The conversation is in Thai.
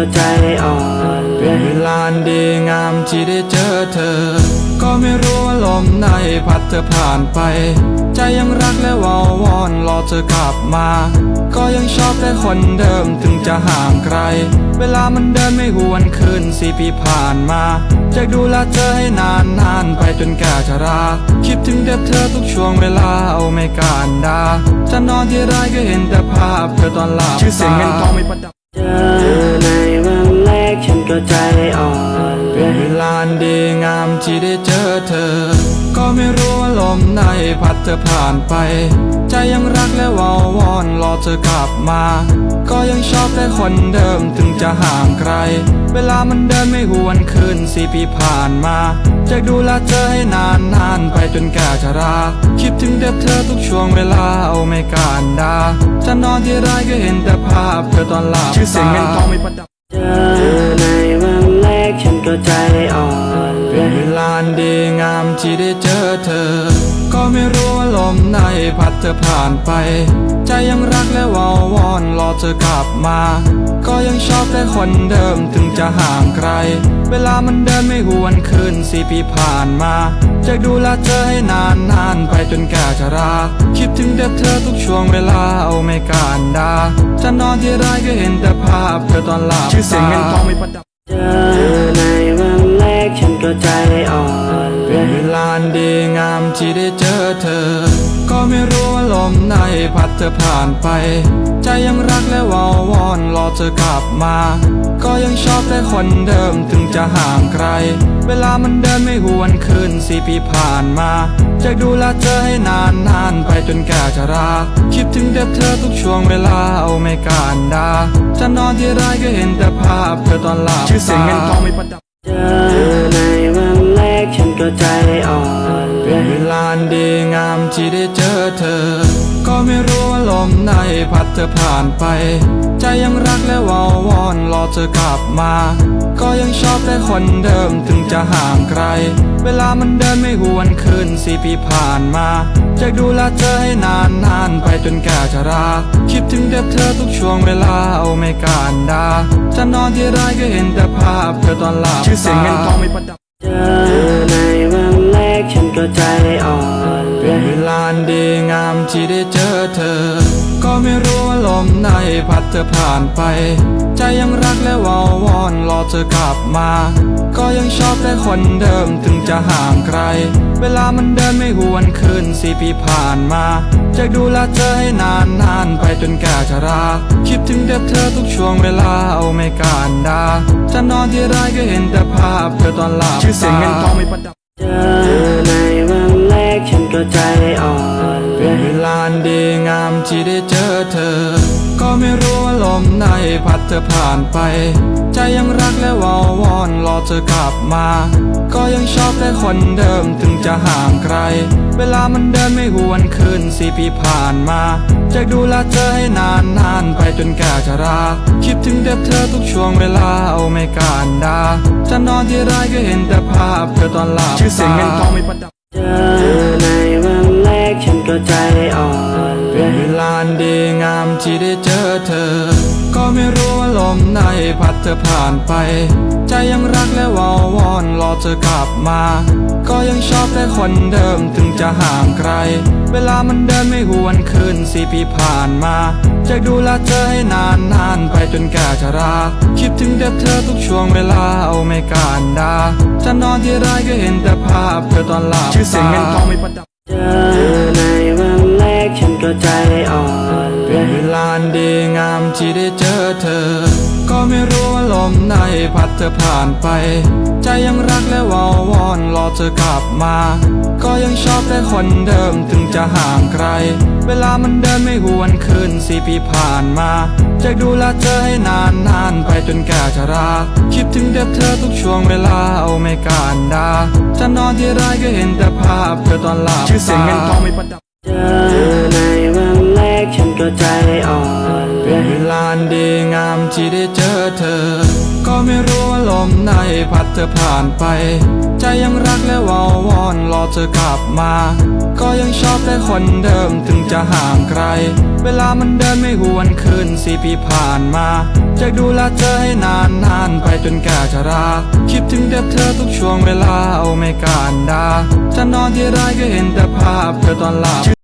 ก็ใจอ่อนเวเวลาดีงามที่ได้เจอเธอ ก็ไม่รู้ว่าลมไหนพัดเธอผ่านไป ใจยังรักและวาววอนรอเธอกลับมา ก็ยังชอบแต่คนเดิมถึงจะห่างไกล เวลามันเดินไม่หวนคืนสี่ปีผ่านมาจะดูแลเธอให้นานนานไปจนแก่ชรา คิดถึงแต่เธอทุกช่วงเวลาเอาไม่การดาจะนอนที่ไรก็เห็นแต่ภาพเธอตอนหลับชื่อเสียงเงินทองไม่ประดับ อ่อนเวเวลาดีงามที่ได้เจอเธอ ก็ไม่รู้ว่าลมไหนพัดเธอผ่านไป ใจยังรักและวาววอนรอเธอกลับมา ก็ยังชอบแต่คนเดิมถึงจะห่างไกล เวลามันเดินไม่หวนคืนสี่ปีผ่านมา จะดูแลเธอให้นานนานไปจนแก่ชรา คิดถึงแต่เธอทุกช่วงเวลาเอาไม่การดาจะนอนที่ไรก็เห็นแต่ภาพเธอตอนหลับชื่อเสียงเงินทองไม่ประดับ กฉันก็ใจอ่อนเวเวลาดีงามที่ได้เจอเธอ ก็ไม่รู้ว่าลมไหนพัดเธอผ่านไป ใจยังรักและวาววอนรอเธอกลับมา ก็ยังชอบแต่คนเดิมถึงจะห่างไกล เวลามันเดินไม่หวนคืนสี่ปีผ่านมาจะดูแลเธอให้นานนานไปจนแก่ชรา คิดถึงแต่เธอทุกช่วงเวลาเอาไม่การดาจะนอนที่ไรก็เห็นแต่ภาพเธอตอนหลับชื่อเสียงเงินทองไม่ประดับ กฉันก็ใจอ่อนเวเวลาดีงามที่ได้เจอเธอ ก็ไม่รู้ว่าลมไหนพัดเธอผ่านไป ใจยังรักและวาววอนรอเธอกลับมา ก็ยังชอบแต่คนเดิมถึงจะห่างไกล เวลามันเดินไม่หวนคืนสี่ปีผ่านมาจะดูแลเธอให้นานนานไปจนแก่ชรา คิดถึงแต่เธอทุกช่วงเวลาเอาไม่การดา จะนอนที่ไรก็เห็นแต่ภาพเธอตอนหลับชื่อเสียงเงินทองไม่ประดับ ใจอ่อนเวเวลาดีงามที่ได้เจอเธอ ก็ไม่รู้ว่าลมไหนพัดเธอผ่านไป ใจยังรักและวาววอนรอเธอกลับมา ก็ยังชอบแต่คนเดิมถึงจะห่างไกล เวลามันเดินไม่หวนคืนสี่ปีผ่านมาจะดูแลเธอให้นานนานไปจนแก่ชรา คิดถึงแต่เธอทุกช่วงเวลาเอาไม่การดา จะนอนที่ไรก็เห็นแต่ภาพเธอตอนหลับชื่อเสียงเงินทองไม่ประดับ ใจอ่อนเวเวลาดีงามที่ได้เจอเธอ ก็ไม่รู้ว่าลมไหนพัดเธอผ่านไป ใจยังรักและวาววอนรอเธอกลับมา ก็ยังชอบแต่คนเดิมถึงจะห่างไกล เวลามันเดินไม่หวนคืนสี่ปีผ่านมาจะดูแลเธอให้นานนานไปจนแก่ชรา คิดถึงแต่เธอทุกช่วงเวลาเอาไม่การดาจะนอนที่ไรก็เห็นแต่ภาพเธอตอนหลับชื่อเสียงเงินทองไม่ประดับ เวลาดีงามที่ได้เจอเธอ ก็ไม่รู้ว่าลมไหนพัดเธอผ่านไป ใจยังรักและวาววอนรอเธอกลับมา ก็ยังชอบแต่คนเดิมถึงจะห่างไกล เวลามันเดินไม่หวนคืนสี่ปีผ่านมาจะดูแลเธอให้นานนานไปจนแก่ชรา คิดถึงแต่เธอทุกช่วงเวลาเอาไม่การดาจะนอนที่ไรก็เห็นแต่ภาพเธอตอนหลับชื่อเสียงเงินทองไม่ประดับ ก็ใจอ่อนเวเวลาดีงามที่ได้เจอเธอ ก็ไม่รู้ว่าลมไหนพัดเธอผ่านไป ใจยังรักและวาววอนรอเธอกลับมา ก็ยังชอบแต่คนเดิมถึงจะห่างไกล เวลามันเดินไม่หวนคืนสี่ปีผ่านมาจะดูแลเธอให้นานนานไปจนแก่ชรา คิดถึงแต่เธอทุกช่วงเวลาเอาไม่การดาจะนอนที่ไรก็เห็นแต่ภาพเธอตอนหลับชื่อเสียงเงินทองไม่ประดับ กฉันก็ใจอ่อนเวเวลาดีงามที่ได้เจอเธอ ก็ไม่รู้ว่าลมไหนพัดเธอผ่านไป ใจยังรักและวาววอนรอเธอกลับมา ก็ยังชอบแต่คนเดิมถึงจะห่างไกล เวลามันเดินไม่หวนคืนสี่ปีผ่านมาจะดูแลเธอให้นานนานไปจนแก่ชรา คิดถึงแต่เธอทุกช่วงเวลาเอาไม่การดาจะนอนที่ไรก็เห็นแต่ภาพเธอตอนหลับชื่อเสียงเงินทองไม่ประดับ งามที่ได้เจอเธอ ก็ไม่รู้ว่าลมในพัดเธอผ่านไป ใจยังรักและวาวอนรอเธอกลับมา ก็ยังชอบแต่คนเดิมถึงจะห่างไกล เวลามันเดินไม่หวนคืนสี่ปีผ่านมา จะดูแลเธอให้นานนานไปจนแก่ชรา คิดถึงแต่เธอทุกช่วงเวลาเอาไม่การดาจะนอนที่ไรก็เห็นแต่ภาพเธอตอนหลับ